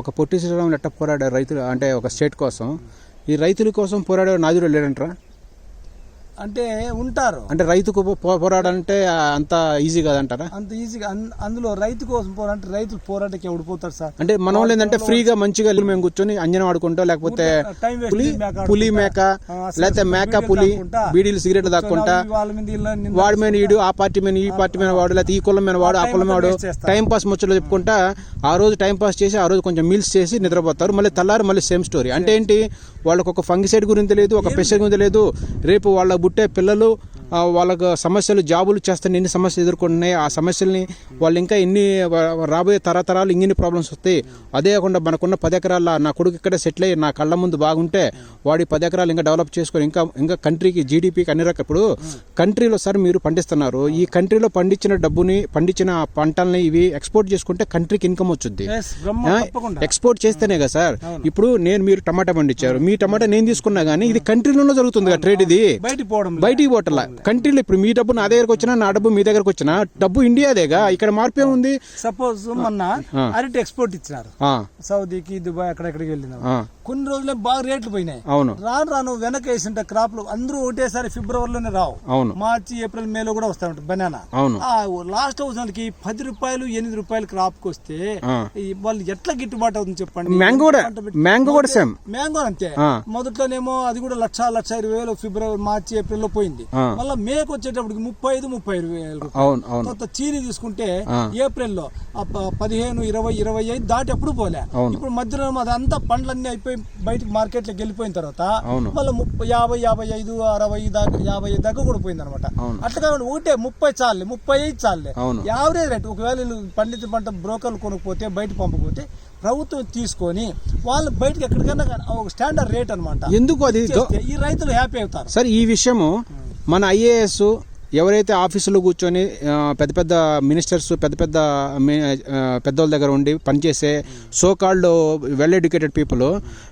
ఒక పొట్టి శ్రీరాములు ఎట్ట పోరాడే రైతులు అంటే ఒక స్టేట్ కోసం. ఈ రైతుల కోసం పోరాడే నాదుడు లేడంటారా? అంటే ఉంటారు. అంటే రైతుకు పో- పోరాడాలంటే ఆ, అంత ఈజీ కాదంటారా? అంత ఈజీగా అందులో రైతు కోసం పోరాటే రైతులు పోరాటకి ఎవడిపోతారు సార్? అంటే మన వాళ్ళు ఏంటంటే ఫ్రీగా మంచిగా మేము కూర్చొని అంజనం ఆడుకుంటా లేకపోతే పులి మేక పులి. మేక లేకపోతే మేక పులి. బీడీలు సిగరెట్లు దాక్కుంటా. వాడి మీద ఈడు ఆ పార్టీ మీద ఈ పార్టీ మీద వాడు లేకపోతే ఈ కులం మీద వాడు ఆ కులం వాడు. టైం పాస్ ముచ్చట్లు చెప్పుకుంటా. ఆ రోజు టైం పాస్ చేసి ఆ రోజు కొంచెం మీల్స్ చేసి నిద్రపోతారు. మళ్ళీ తెల్లారు మళ్ళీ సేమ్ స్టోరీ. అంటే ఏంటి? వాళ్ళకి ఒక ఫంగిసైడ్ గురించి తెలియదు ఒక పెస్టిసైడ్ గురించి తెలియదు రేపు వాళ్ళ పుట్టే పిల్లలు వాళ్ళకు సమస్యలు జాబులు చేస్తే ఎన్ని సమస్యలు ఎదుర్కొంటున్నాయి ఆ సమస్యల్ని వాళ్ళు ఇంకా ఎన్ని రాబోయే తరతరాలు ఇంగిన్ని ప్రాబ్లమ్స్ వస్తాయి అదే కాకుండా మనకున్న పది ఎకరాల నా కొడుకు ఇక్కడ సెటిల్ అయ్యి నా కళ్ళ ముందు బాగుంటే వాడి పది ఎకరాలు ఇంకా డెవలప్ చేసుకొని ఇంకా ఇంకా కంట్రీకి జీడిపికి అన్ని రకాల. ఇప్పుడు కంట్రీలో సార్ మీరు పండిస్తున్నారు ఈ కంట్రీలో పండించిన డబ్బుని పండించిన పంటల్ని ఇవి ఎక్స్పోర్ట్ చేసుకుంటే కంట్రీకి ఇన్కమ్ వచ్చుద్ది. తప్పకుండా. ఎక్స్పోర్ట్ చేస్తేనే కదా సార్. ఇప్పుడు నేను మీరు టమాటా పండించారు మీ టమాటా నేను తీసుకున్నా గానీ ఇది కంట్రీలోనే జరుగుతుంది కదా ట్రేడ్ ఇది. బయటికి పోవడం బయటికి పోవట్ల కంట్రీలో ఇప్పుడు మీ డబ్బు నా దగ్గరకు వచ్చినా నా డబ్బు మీ దగ్గరకు వచ్చినా డబ్బు ఇండియాదేగా? ఇక్కడ మార్పు ఏముంది? సపోజ్ మొన్న అరటి ఎక్స్పోర్ట్ ఇచ్చినారు. సౌదీకి దుబాయ్ అక్కడెక్కడికి వెళ్ళినారు. ఆ, కొన్ని రోజులే బాగా రేట్లు పోయినాయి. అవును. రాను రాను వెనక వేసింట క్రాప్లు అందరూ ఒకటేసారి ఫిబ్రవరిలోనే రావు. అవును. మార్చి ఏప్రిల్ మేలో కూడా వస్తా ఉంటాయి బనానా. అవును. ఆ లాస్ట్ అవసరానికి పది రూపాయలు ఎనిమిది రూపాయలు క్రాప్కి వస్తే ఆ. ఈ వాళ్ళు ఎట్లా గిట్టుబాటు అవుతుంది చెప్పండి. మ్యాంగో కూడా మ్యాంగో కూడా సేమ్. మ్యాంగో అంతే. మొదట్లోనేమో అది కూడా లక్ష లక్ష ఇరవై వేలు ఫిబ్రవరి మార్చి ఏప్రిల్లో పోయింది. మళ్ళీ మేకు వచ్చేటప్పటికి ముప్పై ఐదు ముప్పై ఐదు వేలు తర్వాత చీని తీసుకుంటే. ఏప్రిల్లో పదిహేను ఇరవై ఇరవై ఐదు దాటి ఎప్పుడు పోలే. ఇప్పుడు మధ్యలో అదంతా పండ్లన్నీ అయిపోయి బయటకు మార్కెట్లోకి వెళ్ళిపోయిన తర్వాత. మళ్ళీ ముప్పై యాభై యాభై ఐదు అరవై దాకా యాభై ఐదు దాకా కూడా పోయింది అనమాట. అట్లా కాకుండా ఒకటే ముప్పై చాలే ముప్పై ఐదు చాలే. యావరేజ్ రేట్ ఒకవేళ పండించిన పంట బ్రోకర్లు కొనుక్కోతే బయట పంపకపోతే ప్రభుత్వం తీసుకొని వాళ్ళు బయటకు ఎక్కడికైనా కానీ ఒక స్టాండర్డ్ రేట్ అనమాట ఎందుకు అది ఈ రైతులు హ్యాపీ అవుతారు సార్ ఈ విషయము మన ఐఏఎస్ ఎవరైతే ఆఫీసులో కూర్చొని పెద్ద పెద్ద మినిస్టర్స్ పెద్ద పెద్ద పెద్దోళ్ళ దగ్గర ఉండి పనిచేసే so called well educated people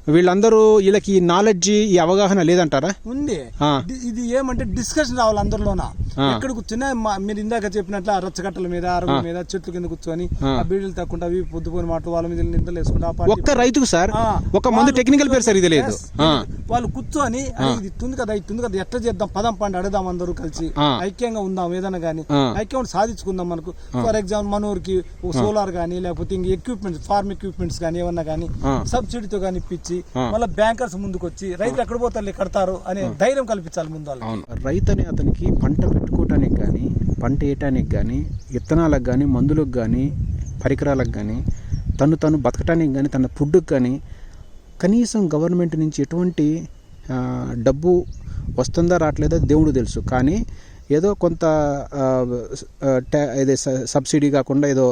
వీళ్ళందరూ వీళ్ళకి నాలెడ్జ్ ఈ అవగాహన లేదంటారా? ఉంది. ఇది- ఇది ఏమంటే డిస్కషన్ రావాలి అందరిలోన. ఎక్కడ కూర్చున్నా మీరు ఇందాక చెప్పినట్లు రచ్చగట్టల మీద అరుగు మీద చెట్ల కింద కూర్చొని బీడీలు తక్కుంటా అవి పొద్దుపోయిన మాటలు వాళ్ళ మీద నిందలు వేసుకుంటా ఒక్క రైతుకు సార్. ఒక మందు టెక్నికల్ పేరు సార్ ఇది లేదు వాళ్ళు కూర్చొని "అరే, ఇది ఇట్టుంది కదా ఇట్టుంది కదా ఎట్లా చేద్దాం? పదం పండి అడుగుదాం అందరూ కలిసి. ఐక్యంగా ఉందాం ఏదైనా కానీ. ఐక్యం సాధించుకుందాం మనకు. ఫర్ ఎగ్జాంపుల్ మన ఊరికి సోలార్ కానీ లేకపోతే ఇంక ఎక్విప్మెంట్స్ ఫార్మ్ ఎక్విప్మెంట్స్ కానీ ఏమన్నా కానీ. సబ్సిడీతో కానీ ఇప్పించి ఆ. మళ్ళీ బ్యాంకర్స్ ముందుకు వచ్చి రైతులు ఎక్కడ పోతారు? కడతారు? అనే ధైర్యం కల్పించాలి ముందు వాళ్ళకి. అవును. రైతు అనే అతనికి పంట పెట్టుకోవటానికి కానీ పంట వేయటానికి కానీ విత్తనాలకు కానీ మందులకు కానీ పరికరాలకు కానీ తను తను బతకటానికి కానీ తన ఫుడ్కి కానీ కనీసం గవర్నమెంట్ నుంచి ఎటువంటి డబ్బు వస్తుందా రావట్లేదో దేవుడు తెలుసు. కానీ ఏదో కొంత ఇది సబ్సిడీ కాకుండా ఏదో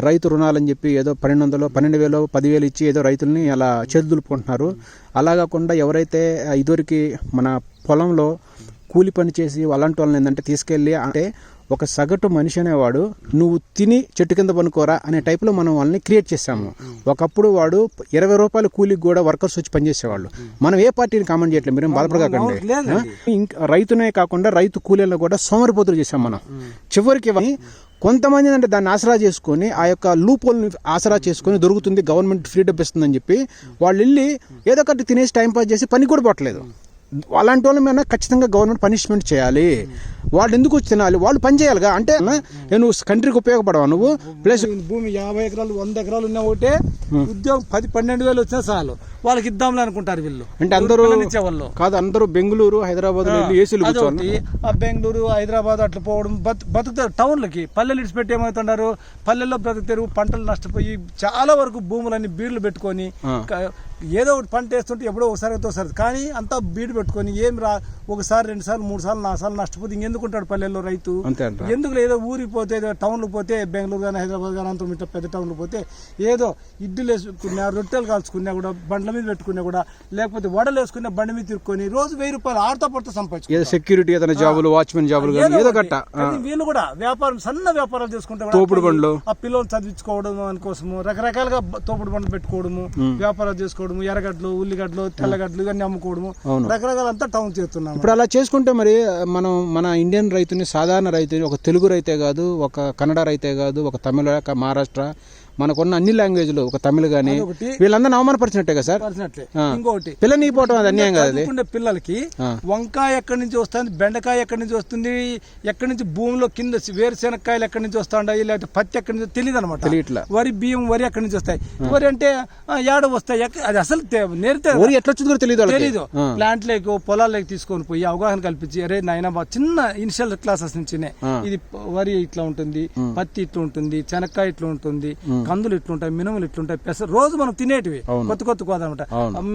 రైతు రుణాలని చెప్పి ఏదో పన్నెండు వందలు పన్నెండు వేలు పదివేలు ఇచ్చి ఏదో రైతుల్ని అలా చేతులుపుకుంటున్నారు అలా కాకుండా ఎవరైతే ఇదివరకు మన పొలంలో కూలి పని చేసి అలాంటి వాళ్ళని ఏంటంటే తీసుకెళ్ళి అంటే ఒక సగటు మనిషి అనేవాడు నువ్వు తిని చెట్టు కింద పనుకోరా అనే టైప్లో మనం వాళ్ళని క్రియేట్ చేసాము ఒకప్పుడు వాడు ఇరవై రూపాయల కూలికి కూడా వర్కర్స్ వచ్చి పనిచేసేవాళ్ళు. మనం ఏ పార్టీని కామెంట్ చేయట్లేదు మీరేం బాధపడకండి. ఇంకా రైతునే కాకుండా రైతు కూలీలను కూడా సోమరిపోతులు చేసాం మనం. చివరికి కొంతమంది అంటే దాన్ని ఆసరా చేసుకొని ఆ యొక్క లూపోల్ని ఆసరా చేసుకొని దొరుకుతుంది గవర్నమెంట్ ఫ్రీ డబ్బు ఇస్తుందని చెప్పి వాళ్ళు వెళ్ళి ఏదో ఒకటి తినేసి టైం పాస్ చేసి పని కూడా పోవట్లేదు. అలాంటి వాళ్ళ మీద ఖచ్చితంగా గవర్నమెంట్ పనిష్మెంట్ చేయాలి. వాళ్ళు ఎందుకు వచ్చి తినాలి? వాళ్ళు పని చేయాలిగా. అంటే నువ్వు కంట్రీకి ఉపయోగపడవా నువ్వు? ప్లస్ భూమి యాభై ఎకరాలు వంద ఎకరాలు ఉన్నా ఒకటే ఉద్యోగం పది పన్నెండు వేలు వచ్చినా చాలు. వాళ్ళకి ఇద్దాంలే అనుకుంటారు వీళ్ళు. అంటే అందరూ పిల్లనిచ్చే వాళ్ళు కాదు అందరూ బెంగళూరు హైదరాబాద్ ఏసీలు బెంగళూరు హైదరాబాద్ అట్లా పోవడం బతు బతుకుతారు టౌన్లకి. పల్లెలు ఇడిచిపెట్టి ఏమవుతున్నారు పల్లెల్లో బ్రతుకుతారు పంటలు నష్టపోయి చాలా వరకు భూములన్నీ బీడ్లు పెట్టుకొని ఏదో ఒకటి పంట వేస్తుంటే ఎప్పుడో ఒకసారి అయితే ఒకసారి కానీ అంతా బీడు పెట్టుకొని ఏం రా ఒకసారి రెండు సార్లు మూడు సార్లు నాలుగు సార్లు నష్టపోతే ఇంకెందుకు ఉంటాడు పల్లెల్లో రైతు? ఎందుకు ఏదో ఊరికి పోతే ఏదో టౌన్లకు పోతే బెంగళూరు కానీ హైదరాబాద్ కానీ అంత ఇట్లా పెద్ద టౌన్లు పోతే ఏదో ఇడ్లీలు వేసుకున్నా రొట్టెలు కాల్చుకున్నా కూడా బండ్ల మీద పెట్టుకున్నా కూడా లేకపోతే వడలు వేసుకున్నా బండి మీద తిరుక్కొని రోజు వెయ్యి రూపాయలు ఆడతా పడితే సంపాదించు సెక్యూరిటీ ఏదైనా జాబులు వాచ్మెన్ జాబులు ఏదో గట్ట. వీళ్ళు కూడా వ్యాపారం సన్న వ్యాపారాలు చేసుకుంటే తోపుడు బండ్లు. ఆ పిల్లలు చదివించుకోవడం దానికోసము రకరకాలుగా తోపుడు బండ్లు పెట్టుకోవడము వ్యాపారాలు చేసుకోవడము ఎర్రగడ్డలు ఉల్లిగడ్డలు తెల్లగడ్డలు ఇవన్నీ అమ్ముకోవడము అవును. రకరకాల అంతా టౌన్ చేస్తున్నాము. ఇప్పుడు అలా చేసుకుంటే మరి మనం మన ఇండియన్ రైతుని సాధారణ రైతుని ఒక తెలుగు రైతే కాదు ఒక కన్నడ రైతే కాదు ఒక తమిళ మహారాష్ట్ర మనకున్న అన్ని లాంగ్వేజ్లు ఒక తమిళ కానీ. వీళ్ళందరూ అవమానపరిచినట్టే కదా సార్. ఇంకోటి పిల్లని పోవటం అది అన్యాయం కదా పిల్లలకి. వంకాయ ఎక్కడి నుంచి వస్తుంది బెండకాయ ఎక్కడి నుంచి వస్తుంది ఎక్కడి నుంచి భూమిలో కింద వేరుశెనక్కాయలు ఎక్కడి నుంచి వస్తాయి లేకపోతే పత్తి ఎక్కడి నుంచి తెలియదు అనమాట. వరి బియ్యం వరి ఎక్కడి నుంచి వస్తాయి వరి అంటే ఏడ వస్తాయి అది అసలు నేరితే ఊరి ఎట్లా వచ్చిందో కూడా తెలియదు వాళ్ళకి. తెలీదు ఆ. ప్లాంట్ లేకో పొలాల్లోకి తీసుకొని పోయి అవగాహన కల్పించి అరే నాయన చిన్న ఇనిషియల్ క్లాసెస్ నుంచినే ఆ. ఇది వరి ఇట్లా ఉంటుంది పత్తి ఇట్లా ఉంటుంది చెనక్కాయ ఇట్లా ఉంటుంది కందులు ఇట్లుంటాయి మినుములు ఇట్లుంటాయి పెసర రోజు మనం తినేటివి. కొత్త కొత్త కోదనమాట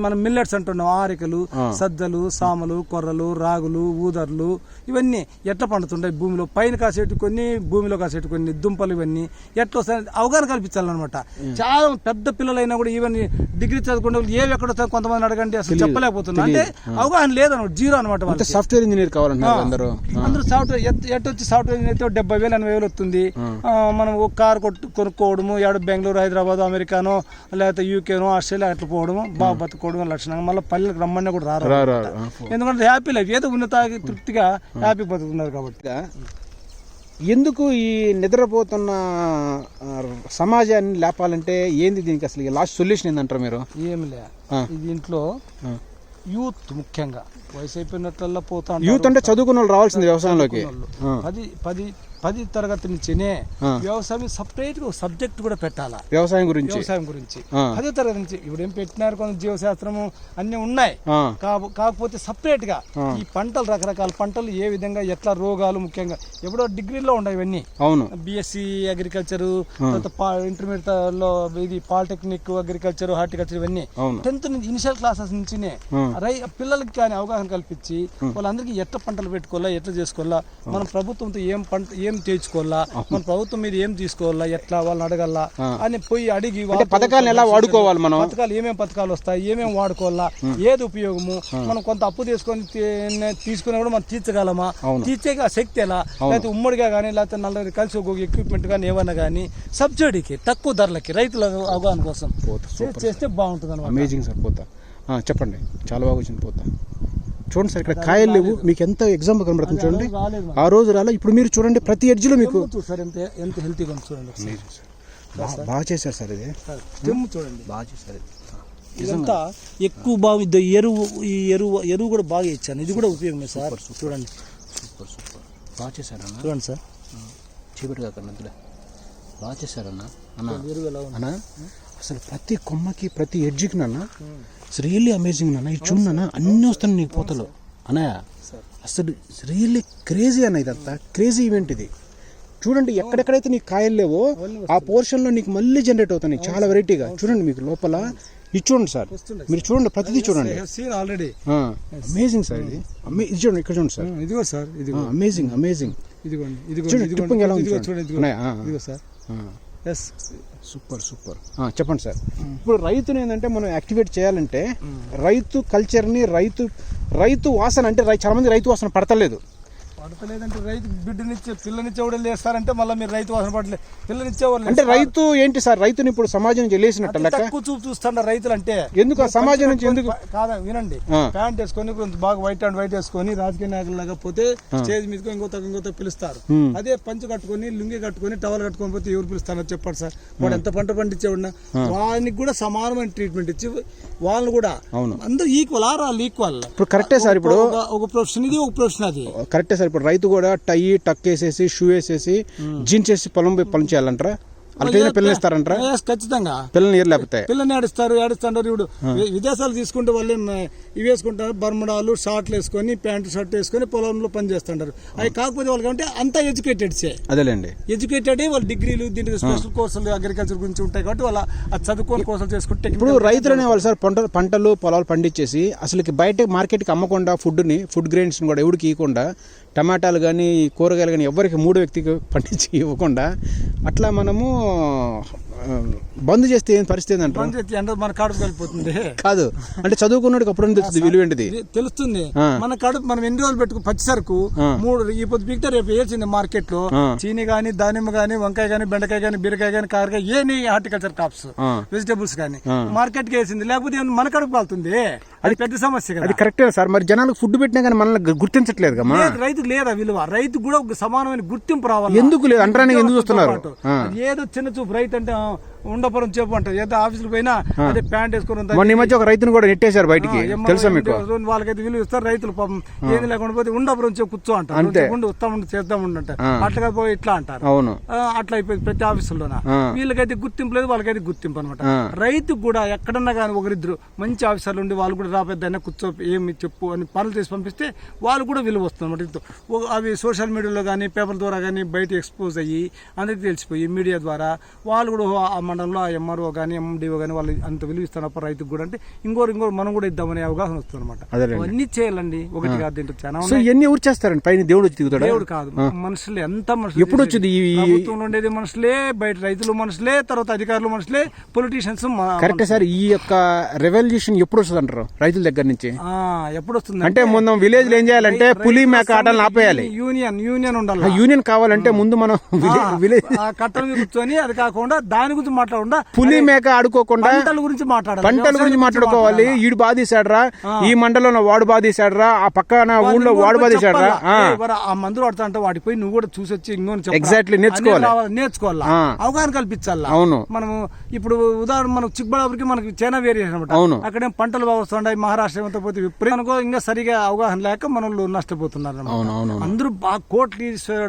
మనం మిల్లెట్స్ అంటున్నాం ఆరికలు సజ్జలు సామలు కొర్రలు రాగులు ఊదర్లు ఇవన్నీ ఎట్లా పండుతుంటాయి భూమిలో? పైన కాసేటి కొన్ని భూమిలో కాసేటి కొన్ని దుంపలు ఇవన్నీ ఎట్లా వస్తాయి? అవగాహన కల్పించాలన్నమాట. చాలా పెద్ద పిల్లలైనా కూడా ఈవెన్ డిగ్రీ చదువుకునే వాళ్ళు ఏవి ఎక్కడ వస్తాయి కొంతమంది అడగండి అసలు చెప్పలేకపోతున్నారు అంటే అవగాహన లేదన్నమాట జీరో అనమాట సాఫ్ట్వేర్ ఇంజనీర్ కావాలంటున్నారు అందరూ. అందరూ సాఫ్ట్వేర్ ఎట్ వచ్చి సాఫ్ట్వేర్ ఇంజనీర్ డెబ్బై వేలు ఎనభై వేలు వస్తుంది. మనం ఒక కారు కొట్టు కొనుక్కోవడము ఏడు బెంగళూరు హైదరాబాద్ అమెరికానో లేకపోతే యూకేనో ఆస్ట్రేలియా అట్లా పోవడము బాగా బతుకోవడం లక్షణంగా. మళ్ళీ పల్లెలకు రమ్మన్నా కూడా రారు. ఎందుకంటే హ్యాపీ లైఫ్ ఏదో ఉన్నత తృప్తిగా హ్యాపీ బతుకుతున్నారు కాబట్టి. ఎందుకు ఈ నిద్రపోతున్న సమాజాన్ని లేపాలంటే ఏంది దీనికి అసలు లాస్ట్ సొల్యూషన్ ఏందంటారు మీరు? ఏమి లే. ఆ. యూత్ ముఖ్యంగా. వయసు అయిపోయినట్లల్లా పోతా యూత్ అంటే చదువుకున్న వాళ్ళు రావాల్సింది వ్యవసాయంలోకి. పది పది పది తరగతి నుంచినే. వ్యవసాయం సపరేట్గా సబ్జెక్ట్ కూడా పెట్టాలా? వ్యవసాయం గురించి. వ్యవసాయం గురించి. పదో తరగతి నుంచి ఇప్పుడు ఏం పెట్టినారు? కొంత జీవశాస్త్రము అన్ని ఉన్నాయి. కాకపోతే సపరేట్గా ఈ పంటలు రకరకాల పంటలు ఏ విధంగా ఎట్లా రోగాలు ముఖ్యంగా ఎప్పుడో డిగ్రీలో ఉన్నాయి ఇవన్నీ. అవును. బిఎస్సి అగ్రికల్చర్ ఇంటర్మీడియట్లో ఇది పాలిటెక్నిక్ అగ్రికల్చర్ హార్టికల్చర్ ఇవన్నీ. టెన్త్ నుంచి ఇనిషియల్ క్లాసెస్ నుంచినే. రై పిల్లలకి కానీ అవగాహన కల్పించి వాళ్ళందరికీ ఎట్లా పంటలు పెట్టుకోవాలా ఎట్లా చేసుకోవాలా? మనం ప్రభుత్వంతో ఏం పంట ఏం తెచ్చుకోవాలా మన ప్రభుత్వం మీద ఏం తీసుకోవాలా? ఎట్లా? వాళ్ళని అడగల్లా అని పోయి అడిగి పథకాలను ఎలా వాడుకోవాలి మనం? పథకాలు ఏమేం పథకాలు వస్తాయి? ఏమేం వాడుకోవాలా? ఏది ఉపయోగము? మనం కొంత అప్పు తీసుకొని తీసుకుని కూడా మనం తీర్చగలమా? తీర్చే శక్తి ఎలా? లేకపోతే ఉమ్మడిగా కానీ లేకపోతే నలుగురు కలిసి ఒక ఎక్విప్మెంట్ కానీ ఏమన్నా కానీ సబ్సిడీకి తక్కువ ధరలకి రైతుల అవగాహన కోసం చేస్తే బాగుంటుంది అనమాట అమేజింగ్ సార్ పోతా. చెప్పండి. చాలా బాగా వచ్చింది పోతా. చూడండి సార్ ఇక్కడ కాయలు లేవు. మీకు ఎంత ఎగ్జాంపుల్ కనబడుతుంది చూడండి. ఆ రోజు రాలా ఇప్పుడు మీరు చూడండి ప్రతి ఎడ్జ్లో మీకు సార్ ఎంత ఎంత హెల్తీగా చూడండి బాగా చేశారు సార్ ఇది. చూడండి. బాగా చేశారు ఇది. ఇదంతా ఎక్కువ బాగా ఇది ఎరువు ఈ ఎరువు ఎరువు కూడా బాగా ఇచ్చాను. ఇది కూడా ఉపయోగమే సార్. చూడండి. Super super. బాగా చేశారన్న చూడండి సార్. చీపెట్టు కాకండి అందులో బాగా చేశారన్న అన్న. అన్న అసలు ప్రతి కొమ్మకి ప్రతి ఎడ్జికి నాన్న ఇట్స్ రియల్లీ అమేజింగ్ నాన్న ఇది చూడు నాన్న అన్నీ వస్తున్నాయి నీకు పోతలు. అన్నయ్య అసలు రియల్లీ క్రేజీ అన్న ఇదంతా. క్రేజీ ఈవెంట్ ఇది. చూడండి ఎక్కడెక్కడైతే నీకు కాయలు లేవో ఆ పోర్షన్లో నీకు మళ్ళీ జనరేట్ అవుతాయి చాలా వెరైటీగా చూడండి మీకు లోపల. ఇది చూడండి సార్. మీరు చూడండి ప్రతిదీ చూడండి. ఆల్రెడీ అమేజింగ్ సార్ ఇది. అమే- ఇది చూడండి ఇక్కడ చూడండి సార్. ఇదిగో సార్ ఇది అమేజింగ్ అమేజింగ్ ఇదిగోండి చూడండి, ఎలా ఉంది ఇదిగో చూడండి. చూడండి. ఇదిగో. సార్. Yes super super. చెప్పండి సార్. ఇప్పుడు రైతుని ఏంటంటే మనం యాక్టివేట్ చేయాలంటే రైతు కల్చర్ని రైతు రైతు వాసన అంటే రై- చాలా మంది రైతు వాసన పడతలేదు. పడతలేదంటే రైతు బిడ్డనిచ్చే పిల్లనిచ్చే కూడా లేస్తారంటే మళ్ళీ మీరు రైతు వాసన పడలే. పిల్లనిచ్చేవాళ్ళు అంటే రైతు ఏంటి సార్? రైతుని ఇప్పుడు సమాజం నుంచి వెళ్ళేసినట్ట తక్కువ చూపు చూస్తాడు రైతులు అంటే ఎందుకు? ఆ సమాజం నుంచి ఎందుకు? కాదా వినండి. ఆ. ప్యాంట్ వేసుకొని కొంచెం బాగా వైట్ అండ్ వైట్ వేసుకొని రాజకీయ నాయకులు లేకపోతే స్టేజ్ మీదకి ఇంకోత ఇంకోత పిలుస్తారు. అదే పంచ కట్టుకొని లుంగి కట్టుకొని టవల్ కట్టుకొని పోతే ఎవరు పిలుస్తారో చెప్పండి సార్? వాడు ఎంత పంట పండించేవాడినా? వానికి కూడా సమానమైన ట్రీట్మెంట్ ఇచ్చి వాళ్ళని కూడా అవును. అందరూ ఈక్వల్ ఆర్ ఆల్ ఈక్వల్ ఇప్పుడు కరెక్టే సార్ ఇప్పుడు? ఒక- ఒక ప్రొఫెషన్ ఇది ఒక ప్రొఫెషన్ అది. కరెక్టే సార్ ఇప్పుడు రైతు కూడా టై టక్ వేసేసి షూ వేసేసి జీన్స్ వేసి పొలం పొలం చేయాలంటారా? పిల్లలు ఇస్తారంటారా? ఖచ్చితంగా. పిల్లల్ని లేకపోతే? పిల్లని ఏడుస్తారు ఏడుస్తుంటారు. ఇప్పుడు విదేశాలు తీసుకుంటే వాళ్ళు ఇవి వేసుకుంటారు బర్ముడాలు షార్ట్లు వేసుకొని ప్యాంటు షర్ట్ వేసుకొని పొలంలో పని చేస్తుంటారు. అవి కాకపోతే వాళ్ళకి అంటే అంతా ఎడ్యుకేటెడ్సే అదేలేండి. ఎడ్యుకేటెడ్ వాళ్ళ డిగ్రీలు దీనికి స్పెషల్ కోర్సులు అగ్రికల్చర్ గురించి ఉంటాయి కాబట్టి వాళ్ళ అది చదువుకొని కోర్సులు చేసుకుంటే ఇప్పుడు రైతులు అనేవాళ్ళు సార్ పంట పంటలు పొలాలు పండించేసి అసలుకి బయట మార్కెట్కి అమ్మకుండా ఫుడ్ని ఫుడ్ గ్రెయిన్స్ని కూడా ఎవరికి ఇవ్వకుండా టమాటాలు కానీ కూరగాయలు కానీ ఎవరికి మూడో వ్యక్తికి పండించి ఇవ్వకుండా అట్లా మనము బంద్ చేస్తే ఏం పరిస్థితి ఏంటంటారు పని చేస్తే ఎండ మన కడుపు కలిపోతుంది. కాదు. అంటే చదువుకున్నాడికి అప్పుడు తెలుస్తుంది? విలువ ఏంటిది? తెలుస్తుంది. మన కడుపు మనం ఎన్ని రోజులు పెట్టుకు పచ్చి సరుకు. మూడు ఈ పొద్దు బిక్తే రేపు వేసింది మార్కెట్లో. చీని గానీ దానిమ్మ గానీ వంకాయ గానీ బెండకాయ గానీ బీరకాయ గానీ కారకాయ ఏ హార్టికల్చర్ ఆ. వెజిటేబుల్స్ కానీ ఆ. మార్కెట్కి వేసింది. లేకపోతే మన కడుపు కాలుతుంది అది పెద్ద సమస్య కదా. అది కరెక్టే సార్. మరి జనాలకు ఫుడ్ పెట్టినా కానీ మనల్ని గుర్తించట్లేదు లేదు, రైతుకు లేదా విలువ. రైతు కూడా ఒక సమానమైన గుర్తింపు రావాలి? ఎందుకు లేదు? అంటరానికి ఎందుకు చూస్తున్నారు. ఏదో చిన్న చూపు. రైతు అంటే ఉండపురం చెప్పు అంటారు. ఏదో ఆఫీసులు పోయినా అదే ప్యాంట్ వేసుకొని ఉందా? మొన్న ఈ మధ్య ఒక రైతుని కూడా నెట్టేశారు బయటికి. తెలుసా మీకు? వాళ్ళకైతే విలువ ఇస్తారు రైతులు పాపం. ఏది లేకుండా పోతే ఉండపురం చెప్పు కూర్చో అంటారు. ఉండు చేద్దాం ఉండు అంటారు. అట్లా పోయి ఇట్లా అంటారు. అవును. అట్లా అయిపోయింది ప్రతి ఆఫీసుల్లోన. ఆ. వీళ్ళకైతే గుర్తింపు లేదు వాళ్ళకైతే గుర్తింపు అనమాట. రైతుకు కూడా ఎక్కడన్నా కానీ ఒకరిద్దరు మంచి ఆఫీసర్లు ఉండి వాళ్ళు కూడా రాపెద్దైనా కూర్చో ఏమి చెప్పు అని పనులు చేసి పంపిస్తే వాళ్ళు కూడా విలువ వస్తుంది అనమాట అవి సోషల్ మీడియాలో కానీ పేపర్ ద్వారా కానీ బయట ఎక్స్పోజ్ అయ్యి అందరికీ తెలిసిపోయి మీడియా ద్వారా వాళ్ళు కూడా మండలంలో ఆ ఎంఆర్ఓ కానీ ఎండిఓ కానీ వాళ్ళు అంత విలువ ఇస్తున్నప్పుడు రైతుకు కూడా అంటే ఇంకోరు ఇంకోరు మనం కూడా ఇద్దామనే అవగాహన వస్తుంది అనమాట అదేలేండి. అవన్నీ చేయాలండి. ఒకటి కాదు దీంట్లో చాలా. ఇవన్నీ ఎవరు చేస్తారండి? పైన దేవుడు వచ్చి దిగుతాడా? దేవుడు కాదు. మనుషులు ఎంత మనుషులు ఎప్పుడు. వచ్చింది ప్రభుత్వంలో ఉండేది మనుషులే బయట రైతులు మనుషులే తర్వాత అధికారులు మనుషులే పొలిటీషియన్స్ కరెక్టే సార్ ఈ యొక్క రెవల్యూషన్ ఎప్పుడు వస్తుంది అంటారు రైతుల దగ్గర నుంచి? ఎప్పుడు వస్తుంది అంటే ముందు విలేజ్లో ఏం చేయాలంటే పులి మేక ఆటలను ఆపేయాలి. యూనియన్ యూనియన్ ఉండాలి? యూనియన్ కావాలంటే ముందు మనం విలే- విలేజ్ కట్టల కూర్చొని అది కాకుండా దాని గురించి మాట్లాడకుండా పులి మేక ఆడుకోకుండా పంటల గురించి మాట్లాడాలి. పంటల గురించి మాట్లాడుకోవాలి. ఈడు బాధేశాడ్రా ఈ మండలంలో వాడు బాధేశాడ్రా ఆ పక్కన ఊళ్ళో వాడు బాధేశాడ్రా ఆ. మందులు వాడుతా అంటే వాడికి పోయి నువ్వు కూడా చూసి వచ్చి చెప్పాలా? Exactly, నేర్చుకోవాలి. నేర్చుకోవాలా. అవగాహన కల్పించాలా? అవును. మనము ఇప్పుడు ఉదాహరణ మనకు చిక్బడాపురికి మనకి చైనా వేరియేషన్ అనమాట అవును. అక్కడేం పంటలు బాగా వస్తుంటాయి మహారాష్ట్ర ఏమంతా పోతే విపరీతం. అనుకో ఇంకా సరిగా అవగాహన లేక మనల్ని నష్టపోతున్నారు అందరూ బాగా కోట్లు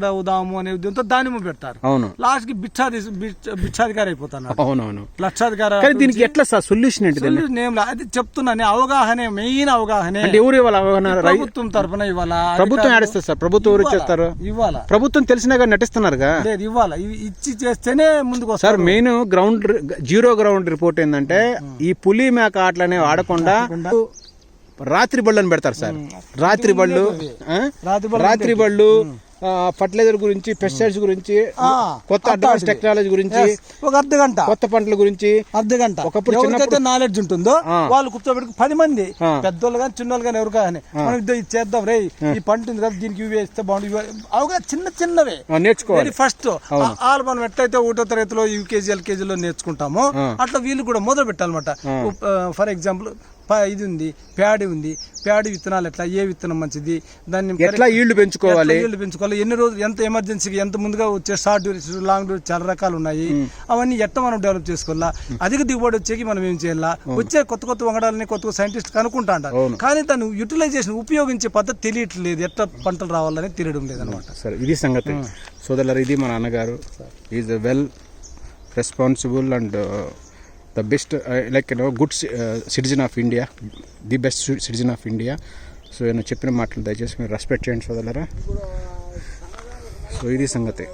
అవుదాము అనే ఉద్యమంతో దానిమ్మ పెడతారు. అవును. లాస్ట్కి బిచ్చాది బిచ్చ- బిచ్చాధికారి అవునవును. లక్షాధికారి కానీ దీనికి ఎట్లా సార్ సొల్యూషన్ ఏంటి ఏం లే. అది చెప్తున్నాను అవగాహనే మెయిన్ అవగాహనే. అంటే ఎవరు ఇవ్వాలి అవగాహన? ప్రభుత్వం తరపున ఇవ్వాలా? ప్రభుత్వం ఆడిస్తారు సార్? ప్రభుత్వం ఎవరు ఇచ్చేస్తారు? ఇవ్వాలా? ప్రభుత్వం తెలిసినా కానీ నటిస్తున్నారుగా? లేదు ఇవ్వాలా? ఇవి ఇచ్చి చేస్తేనే ముందుకు sir main ground zero ground report ఏంటంటే ఈ పులి మేక ఆటలనే ఆడకుండా రాత్రి బళ్ళని పెడతారు సార్? రాత్రి బళ్ళు రాత్రి బళ్ళు ఫర్టిలైజర్ గురించి పెస్టిసైడ్స్ గురించి కొత్త అడ్వాన్స్ టెక్నాలజీ గురించి ఒక అర్ధ గంట. కొత్త పంటల గురించి అర్ధ గంట ఒకప్పుడు ఎవరికైతే నాలెడ్జ్ ఉంటుందో. వాళ్ళు కూర్చోబెట్టుకు పది మంది. పెద్దోళ్ళు కానీ చిన్నోళ్ళు కానీ ఎవరు కానీ మనం ఇది చేద్దాం రే ఈ పంట ఉంది కదా దీనికి ఇవి వేస్తే బాగుంది ఇవి అవగా చిన్న చిన్నవే. నేర్చుకోవాలి. ఫస్ట్ వాళ్ళు మనం ఎట్లయితే ఒకటో తరగతిలో యూకేజీ ఎల్కేజీలో నేర్చుకుంటామో అట్లా వీళ్ళు కూడా మొదలు పెట్టాలన్నమాట ఫర్ ఎగ్జాంపుల్ ఇది ఉంది ప్యాడి ఉంది. ప్యాడి విత్తనాలు ఎట్లా? ఏ విత్తనం మంచిది? దాన్ని ఎట్లా ఈళ్ళు పెంచుకోవాలి? ఈల్డ్ పెంచుకోవాలి? ఎన్ని రోజులు ఎంత ఎమర్జెన్సీకి ఎంత ముందుగా వచ్చే షార్ట్ డ్యూరేషన్ లాంగ్ డ్యూరేషన్ చాలా రకాలు ఉన్నాయి. అవన్నీ ఎట్లా మనం డెవలప్ చేసుకోవాలా? అధిక దిగుబడి వచ్చేకి మనం ఏం చేయాలా? వచ్చే కొత్త కొత్త వంగడాలని కొత్త సైంటిస్ట్ కనుక్కుంటా అంటారు కానీ దాన్ని యూటిలైజేషన్ ఉపయోగించే పద్ధతి తెలియట్లేదు. ఎట్లా పంటలు రావాలని తెలియడం లేదనమాట సరే ఇది సంగతి. సోదరులారా ఇది మా నాన్నగారు. Is well responsible and the best like no good citizen of India the best citizen of India so నేను చెప్పిన మాటలు దయచేసి మీరు రెస్పెక్ట్ చేయండి సోదరులారా. సో ఇది సంగతే.